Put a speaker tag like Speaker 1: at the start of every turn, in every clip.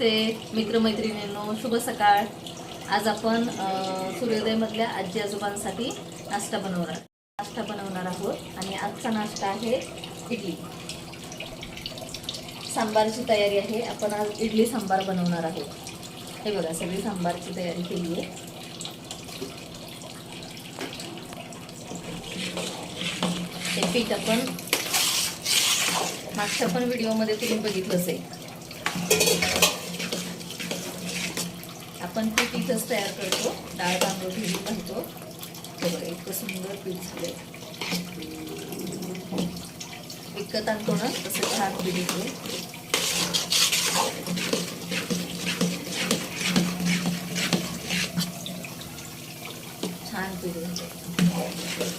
Speaker 1: नमस्ते मित्रमैत्रिणींनो शुभ सकाळ. आज आपण सूर्योदयमधल्या आजी आजोबांसाठी नाश्ता बनवणार नाश्ता बनवणार आहोत आणि आजचा नाश्ता आहे इडली. सांबारची तयारी आहे. आपण आज इडली सांबार बनवणार आहोत. हे बघा सगळी सांबारची तयारी केली आहे. हे पीठ आपण मागच्या पण व्हिडिओमध्ये तुम्ही बघितलंच आहे. आपण ते इथंच तयार करतो. डाळ तांदूळ भिजून घालतो बघा इतकं सुंदर पीठ झालंय विकत आणतो ना तसं छान पीठ छान पीठ येते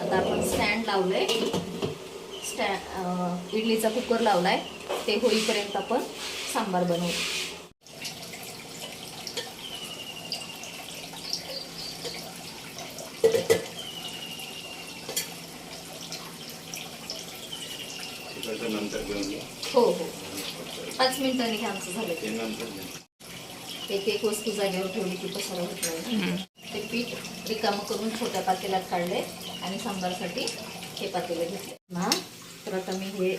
Speaker 1: आता आपण स्टँड लावलंय. स्टँड इडलीचा कुकर लावलाय. ते होईपर्यंत आपण सांबार बनवू. हो हो. पाच मिनिटांनी हे आमचं झालं. एक एक वस्तू जागेवर ठेवली की पसारा होत नाही ते पीठ रिकामं करून छोट्या पातेल्यात काढले आणि सांबारसाठी हे पातेले घेतले ना तर आता मी हे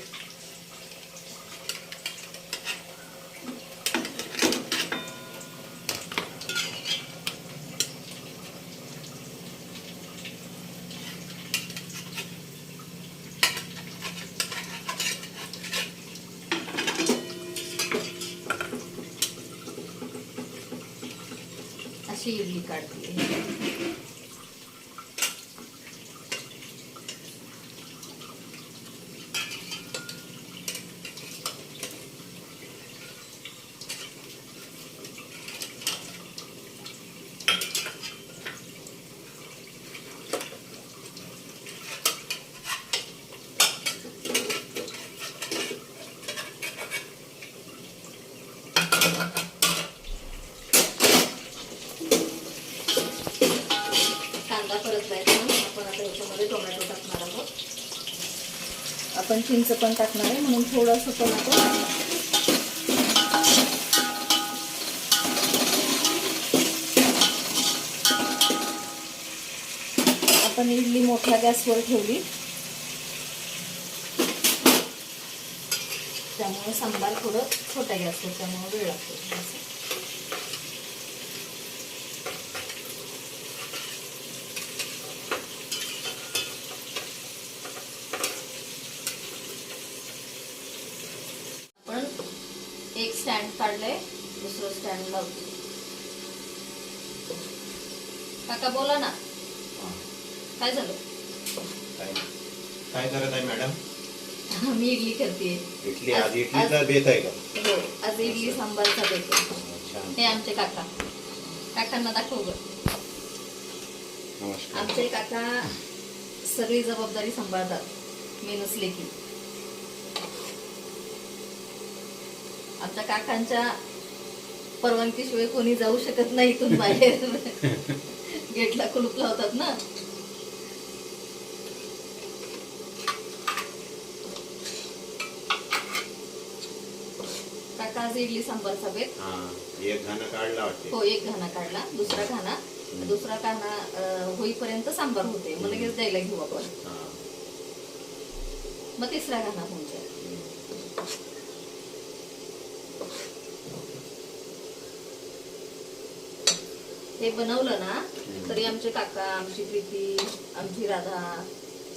Speaker 1: आपण चिंच पण टाकणार आहे म्हणून थोडंसं टोमॅटो आपण इडली मोठ्या गॅसवर ठेवली. त्यामुळे सांबार थोडं छोट्या गॅसवर त्यामुळे वेळ लागतो स्टँड काढलंय दुसरं स्टँड लावतो. काका बोला ना.
Speaker 2: हा.
Speaker 1: काय झालं?
Speaker 2: काय करत आहे मॅडम?
Speaker 1: मी इडली करते.
Speaker 2: इडली आज इडलीचा बेत आहे का?
Speaker 1: हो आज इडली सांबारचा देतो
Speaker 2: छान.
Speaker 1: हे आमचे काका. काकांना दाखव आमचे काका सगळी जबाबदारी सांभाळतात. मी नसले की आमच्या काकांच्या परवानगीशिवाय कोणी जाऊ शकत नाही इथून बाहेर. गेटला कुलूप लावतात ना. काका आज इडली सांबारचा बेत
Speaker 2: हा एक घाणं काढला
Speaker 1: हो एक घाणा काढला दुसरा घाणा. दुसरा घाणा होईपर्यंत सांबार होते. मग लगेच द्यायला घेऊ आपण. मग तिसरा घाणा होऊन जाईल. हे बनवलं ना तरी आमचे काका आमची प्रीती आमची राधा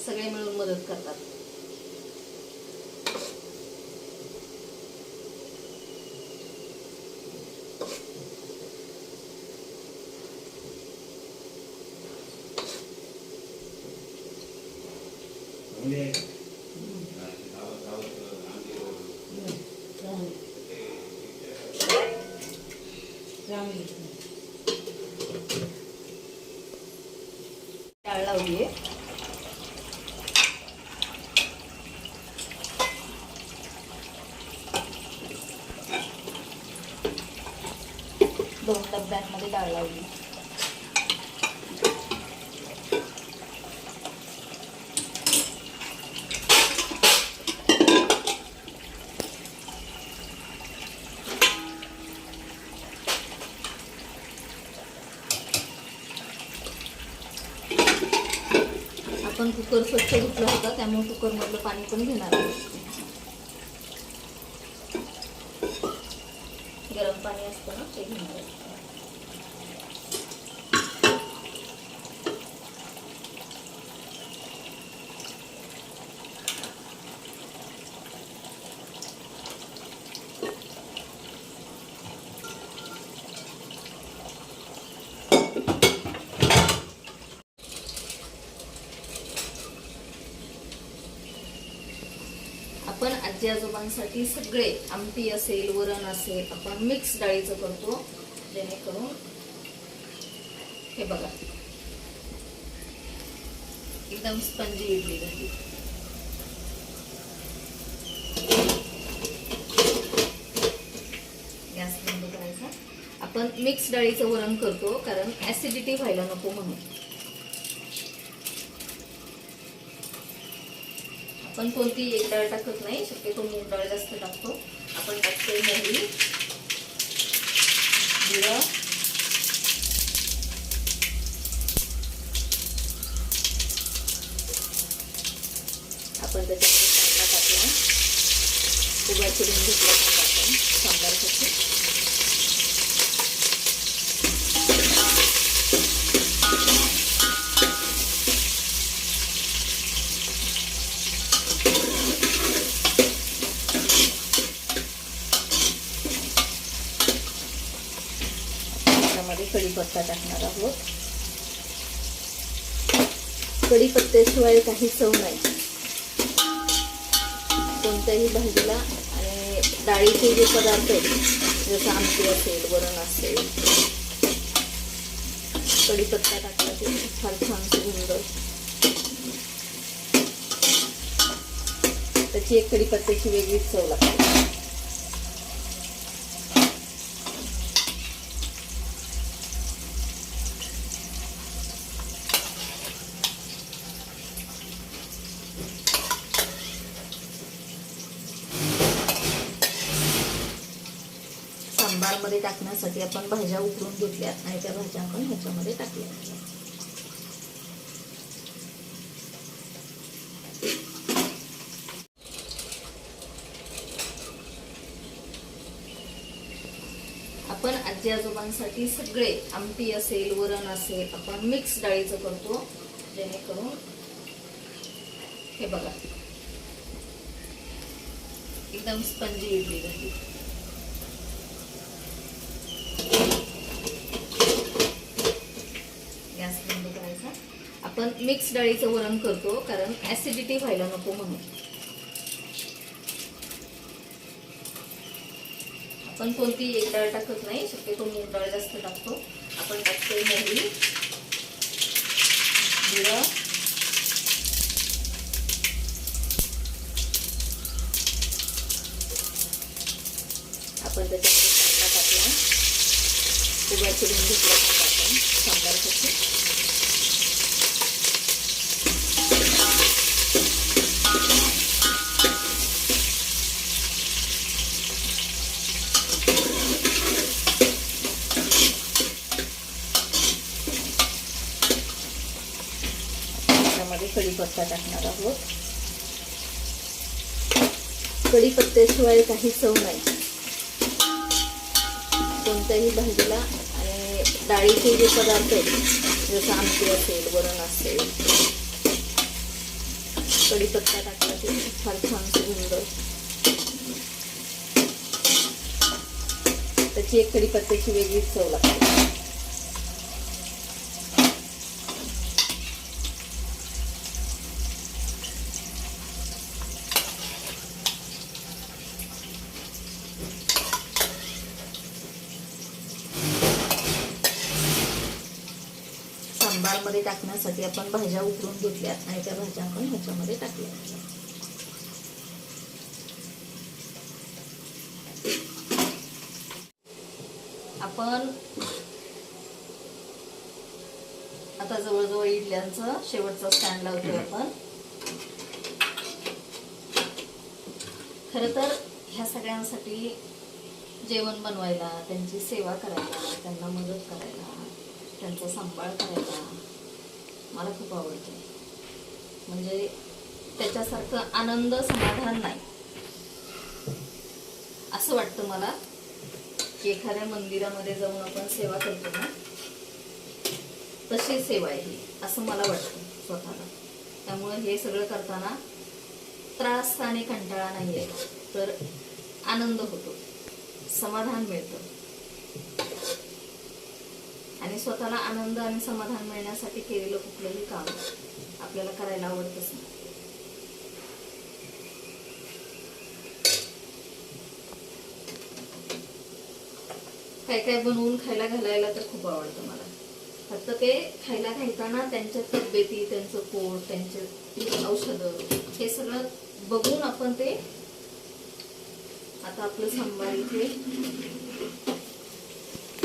Speaker 1: सगळे मिळून मदत करतात.
Speaker 2: मुली आहे का? गावात- गावात आमची ओळख.
Speaker 1: डाळ लावली दोन डब्यात डाळ लावली. आपण कुकर स्वच्छ धुतला होता त्यामुळे कुकरमधलं पाणी पण घेणार गरम पाणी असतं ना ते घेणार आहे आपण आजी आजोबांसाठी सगळे आमटी असेल वरण असेल आपण मिक्स डाळीचं करतो. जेणेकरून हे बघा. एकदम स्पंजी इडली झाली. गॅस बंद करायचा. आपण मिक्स डाळीचं वरण करतो कारण ऍसिडिटी व्हायला नको म्हणून. आपण कोणती एक डाळ टाकत नाही शक्यतो मूग डाळ जास्त टाकतो. आपण टाकतो मोहरी जिरं. आपण त्याच्यामध्ये कांदा टाकला. उभा चिरून घेतला कांदा आपण सांबारसाठी त्यामध्ये कढीपत्ता टाकणार आहोत. कढीपत्त्याशिवाय काही चव नाही. कोणत्याही भाजीला आणि डाळीचे जे पदार्थ आहेत जसं आमटी असेल वरण असेल कढीपत्ता टाकला की फार छान सुगंध. त्याची एक कढीपत्त्याची वेगळीच चव लागते. सांबारमध्ये टाकण्यासाठी आपण भाज्या उकळून घेतल्यात आणि त्या भाज्या आपण ह्याच्यामध्ये टाकल्या. आपण आजी आजोबांसाठी सगळे आमटी असेल वरण असेल आपण मिक्स डाळीचं करतो. जेणेकरून हे बघा. एकदम स्पंजी इडली झाली गॅस बंद करायचा आपण मिक्स डाळीचं वरण करतो कारण ॲसिडिटी व्हायला नको म्हणून. आपण कोणती एक डाळ टाकत नाही शक्यतो मूग डाळ जास्त टाकतो. आपण टाकतोय मोहरी जिरं. आपण त्याच्यामध्ये कांदा टाकला. उभा चिरून घेतला कांदा आपण सांबारसाठी त्यामध्ये कढीपत्ता टाकणार आहोत. कढीपत्त्याशिवाय काही चव नाही. कोणत्याही भाजीला आणि डाळीचे जे पदार्थ आहेत जसं आमटी असेल वरण असेल कढीपत्ता टाकला की फार छान सुगंध. त्याची एक कढीपत्त्याची वेगळीच चव लागते. सांबारमध्ये टाकण्यासाठी आपण भाज्या उकळून घेतल्यात आणि त्या भाज्या आपण ह्याच्यामध्ये टाकल्या आपण आता जवळजवळ इडल्यांचं शेवटचं स्टँड लावतोय आपण. खरं तर ह्या सगळ्यांसाठी जेवण बनवायला त्यांची सेवा करायला त्यांना मदत करायला त्यांचा सांभाळ करायचा. मला खूप आवडते. म्हणजे त्याच्यासारखं आनंद समाधान नाही. असं वाटतं मला की एखाद्या मंदिरामध्ये जाऊन आपण सेवा करतो ना तशी सेवा आहे ही असं मला वाटतं स्वतःला. त्यामुळे हे सगळं करताना त्रास आणि कंटाळा नाही आहे तर आनंद होतो. समाधान मिळतं. आणि स्वतःला आनंद आणि समाधान मिळण्यासाठी केलेलं कुठलंही काम आपल्याला करायला आवडतच नाही. काय काय बनवून खायला घालायला तर खूप आवडतं मला. फक्त ते खायला घालताना त्यांच्या तब्येती त्यांचं पोट त्यांचे औषधं हे सगळं बघून आपण ते आता आपलं सांबार इथे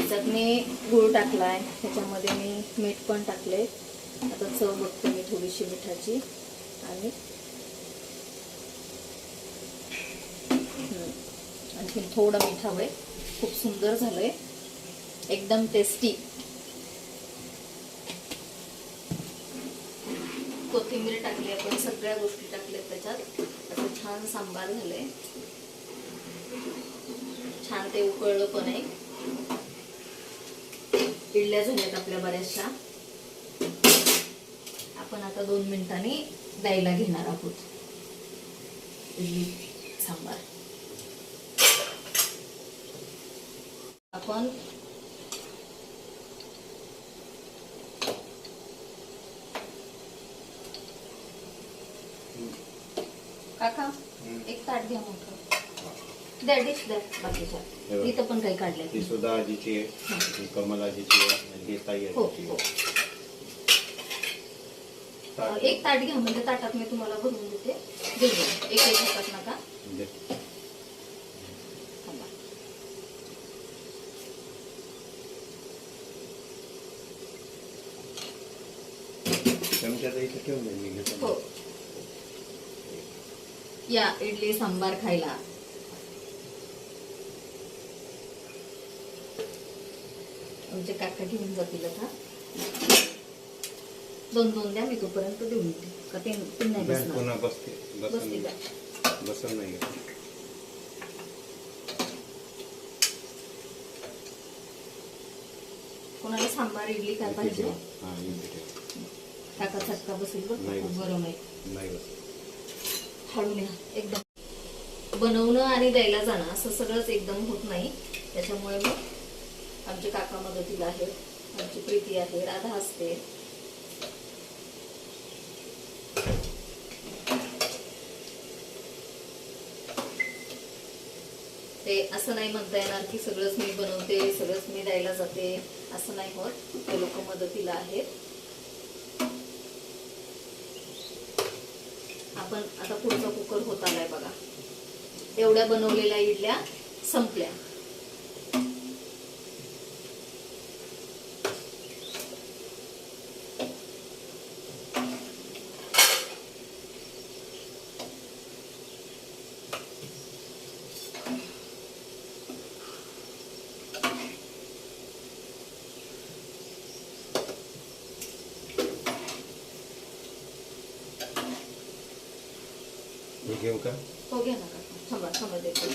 Speaker 1: त्याच्यात मी गूळ टाकलाय. त्याच्यामध्ये मी मीठ पण टाकले आता चव बघते मी थोडीशी मिठाची. आणि आणखी थोडं मीठ आहे खूप सुंदर झालंय. एकदम टेस्टी कोथिंबीर टाकली आपण सगळ्या गोष्टी टाकल्यात त्याच्यात. असं छान सांबार झालंय. छान ते उकळलं पण आहे. इडल्या झाल्यात आपल्या बऱ्याचशा. आपण आता दोन मिनिटांनी द्यायला घेणार आहोत. इडली सांबार. आपण काका एक ताट घ्या मोठं. द्या डिश द्या बाकीच्या. इथं पण काही काढले
Speaker 2: ती सुद्धा आजीची आहे. ही. कमल आजीची आहे. आणि ही ताई
Speaker 1: हो
Speaker 2: आजीची.
Speaker 1: हो.
Speaker 2: आहे
Speaker 1: अं,
Speaker 2: ताट-
Speaker 1: एक ताट घ्या म्हणजे ताटात मी तुम्हाला भरून देते. घेऊन या. एक एक हातात नका.
Speaker 2: दे.
Speaker 1: थांबा.
Speaker 2: चमच्याचा इथे ठेवून दे मी घेतो.
Speaker 1: हो. या इडली सांबार खायला. आमचे काका घेऊन जातील आता. दोन दोन द्या मी तोपर्यंत देऊन येते का ते बसणार.
Speaker 2: पुन्हा बसते
Speaker 1: बसते
Speaker 2: नाही.
Speaker 1: कोणाला सांबार इडली काय पाहिजे.
Speaker 2: हा.
Speaker 1: काका चटका बसेल बरं
Speaker 2: नाही?
Speaker 1: खूप. गरम आहे न्या एकदम. बनवणं आणि द्यायला जाणं असं सगळंच एकदम होत नाही. त्याच्यामुळे मग आमचे काका मदतीला आहेत. आमची प्रीती आहे राधा असते. ते असं नाही म्हणता येणार की सगळंच मी बनवते सगळंच मी द्यायला जाते. असं नाही होत. ते लोक मदतीला आहेत. आपण आता पुढचा कुकर होत आलाय बघा. एवढ्या बनवलेल्या इडल्या संपल्या.
Speaker 2: घेऊ का?
Speaker 1: हो घ्या ना काका थांबा थांबा देते.